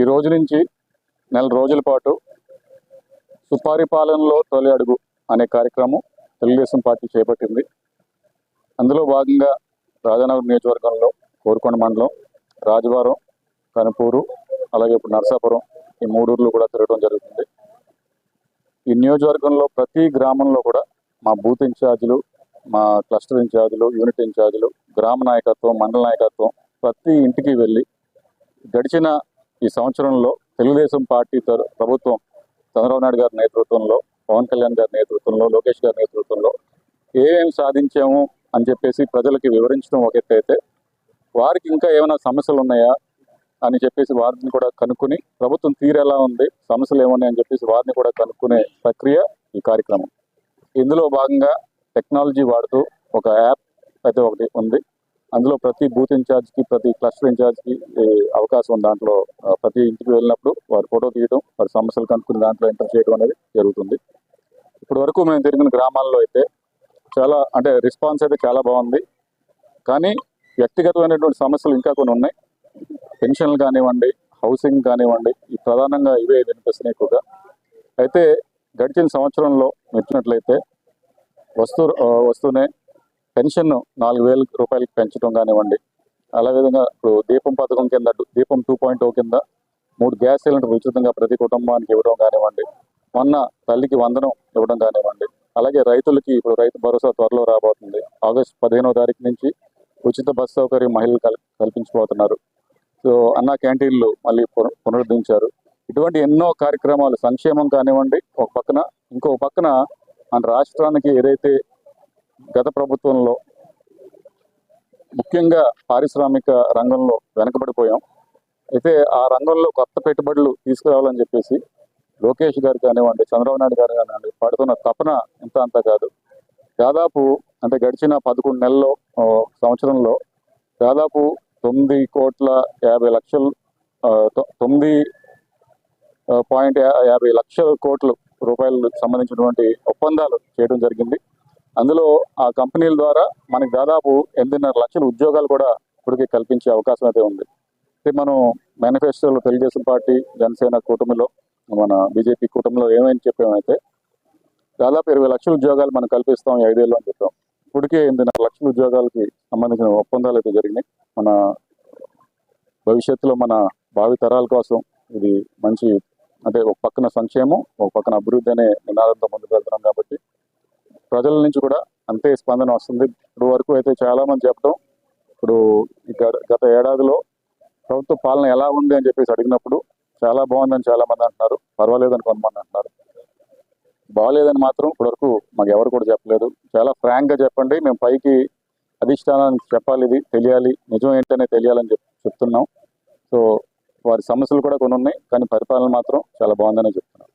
ఈ రోజు నుంచి నెల రోజుల పాటు సుపారిపాలనలో తొలి అడుగు అనే కార్యక్రమం తెలుగుదేశం పార్టీ చేపట్టింది. అందులో భాగంగా రాజానగర్ నియోజకవర్గంలో కోరుకొండ మండలం రాజవారం కనుపూరు అలాగే ఇప్పుడు నరసాపురం ఈ మూడూర్లు కూడా తిరగడం జరుగుతుంది. ఈ నియోజకవర్గంలో ప్రతి గ్రామంలో కూడా మా బూత్ ఇన్ఛార్జీలు మా క్లస్టర్ ఇన్ఛార్జీలు యూనిట్ ఇన్ఛార్జీలు గ్రామ నాయకత్వం మండల నాయకత్వం ప్రతి ఇంటికి వెళ్ళి గడిచిన ఈ సంవత్సరంలో తెలుగుదేశం పార్టీ ప్రభుత్వం చంద్రబాబు నాయుడు గారి నేతృత్వంలో పవన్ కళ్యాణ్ గారి నేతృత్వంలో లోకేష్ గారి నేతృత్వంలో ఏమేమి సాధించాము అని చెప్పేసి ప్రజలకి వివరించడం ఒక అయితే వారికి ఇంకా ఏమైనా సమస్యలు ఉన్నాయా అని చెప్పేసి వారిని కూడా కనుక్కుని ప్రభుత్వం తీరెలా ఉంది సమస్యలు ఏమున్నాయని చెప్పేసి వారిని కూడా కనుక్కునే ప్రక్రియ ఈ కార్యక్రమం. ఇందులో భాగంగా టెక్నాలజీ వాడుతూ ఒక యాప్ అయితే ఒకటి ఉంది. అందులో ప్రతి బూత్ ఇన్ఛార్జ్కి ప్రతి క్లస్టర్ ఇన్ఛార్జ్కి ఈ అవకాశం ఉంది. దాంట్లో ప్రతి ఇంటికి వెళ్ళినప్పుడు వారి ఫోటో తీయడం వారి సమస్యలు కనుక్కుని దాంట్లో ఎంటర్ చేయడం అనేది జరుగుతుంది. ఇప్పటి వరకు మేము తిరిగిన గ్రామాల్లో అయితే చాలా అంటే రెస్పాన్స్ అయితే చాలా బాగుంది. కానీ వ్యక్తిగతమైనటువంటి సమస్యలు ఇంకా కొన్ని ఉన్నాయి. పెన్షన్లు కానివ్వండి హౌసింగ్ కానివ్వండి ఈ ప్రధానంగా ఇవే వినిపిస్తున్నాయి ఎక్కువగా. అయితే గడిచిన సంవత్సరంలో మెచ్చినట్లయితే వస్తు వస్తూనే పెన్షన్ నాలుగు వేల రూపాయలకి పెంచడం కానివ్వండి. అలా విధంగా ఇప్పుడు దీపం పథకం కింద దీపం టూ పాయింట్ ఓ కింద మూడు గ్యాస్ సిలిండర్ ఉచితంగా ప్రతి కుటుంబానికి ఇవ్వడం కానివ్వండి. మొన్న తల్లికి వందనం ఇవ్వడం కానివ్వండి. అలాగే రైతులకి ఇప్పుడు రైతు భరోసా త్వరలో రాబోతుంది. ఆగస్టు పదిహేనో తారీఖు నుంచి ఉచిత బస్సు సౌకర్యం మహిళలు కల్ కల్పించబోతున్నారు. సో అన్న క్యాంటీన్లు మళ్ళీ పున- పునరుద్ధరించారు. ఇటువంటి ఎన్నో కార్యక్రమాలు సంక్షేమం కానివ్వండి ఒక పక్కన ఇంకో పక్కన మన రాష్ట్రానికి ఏదైతే గత ప్రభుత్వంలో ముఖ్యంగా పారిశ్రామిక రంగంలో వెనకబడిపోయాం. అయితే ఆ రంగంలో కొత్త పెట్టుబడులు తీసుకురావాలని చెప్పేసి లోకేష్ గారు కానివ్వండి చంద్రబాబు నాయుడు గారు కానివ్వండి పడుతున్న తపన ఇంత అంత కాదు. దాదాపు అంటే గడిచిన పదకొండు నెలల్లో సంవత్సరంలో దాదాపు తొమ్మిది కోట్ల యాభై లక్షలు తొమ్మిది పాయింట్ యాభై లక్షల కోట్లు రూపాయలకు సంబంధించినటువంటి ఒప్పందాలు చేయడం జరిగింది. అందులో ఆ కంపెనీల ద్వారా మనకి దాదాపు ఎనిమిదిన్నర లక్షల ఉద్యోగాలు కూడా ఇప్పటికే కల్పించే అవకాశం అయితే ఉంది. అయితే మనం మేనిఫెస్టోలో తెలుగుదేశం పార్టీ జనసేన కూటమిలో మన బీజేపీ కూటమిలో ఏమైనా చెప్పామైతే దాదాపు ఇరవై లక్షల ఉద్యోగాలు మనం కల్పిస్తాం ఐదేళ్ళు అని చెప్పాం. ఇప్పటికే ఎనిమిదిన్నర లక్షల ఉద్యోగాలకి సంబంధించిన ఒప్పందాలు అయితే జరిగినాయి. మన భవిష్యత్తులో మన భావి తరాల కోసం ఇది మంచి అంటే ఒక పక్కన సంక్షేమం ఒక పక్కన అభివృద్ధి అనే నినాదంతో ముందుకు వెళ్తున్నాం కాబట్టి ప్రజల నుంచి కూడా అంతే స్పందన వస్తుంది. ఇప్పుడు వరకు అయితే చాలా మంది చెప్పడం ఇప్పుడు గత- గత ఏడాదిలో ప్రభుత్వ పాలన ఎలా ఉంది అని చెప్పేసి అడిగినప్పుడు చాలా బాగుందని చాలా మంది అంటున్నారు. పర్వాలేదని కొంతమంది అంటున్నారు. బాగలేదని మాత్రం ఇప్పటివరకు మాకు ఎవరు కూడా చెప్పలేదు. చాలా ఫ్రాంక్గా చెప్పండి. మేము పైకి అధిష్టానానికి చెప్పాలి. ఇది తెలియాలి. నిజం ఏంటనే తెలియాలని చెప్ చెప్తున్నాం. సో వారి సమస్యలు కూడా కొన్ని ఉన్నాయి. కానీ పరిపాలన మాత్రం చాలా బాగుందని చెప్తున్నాం.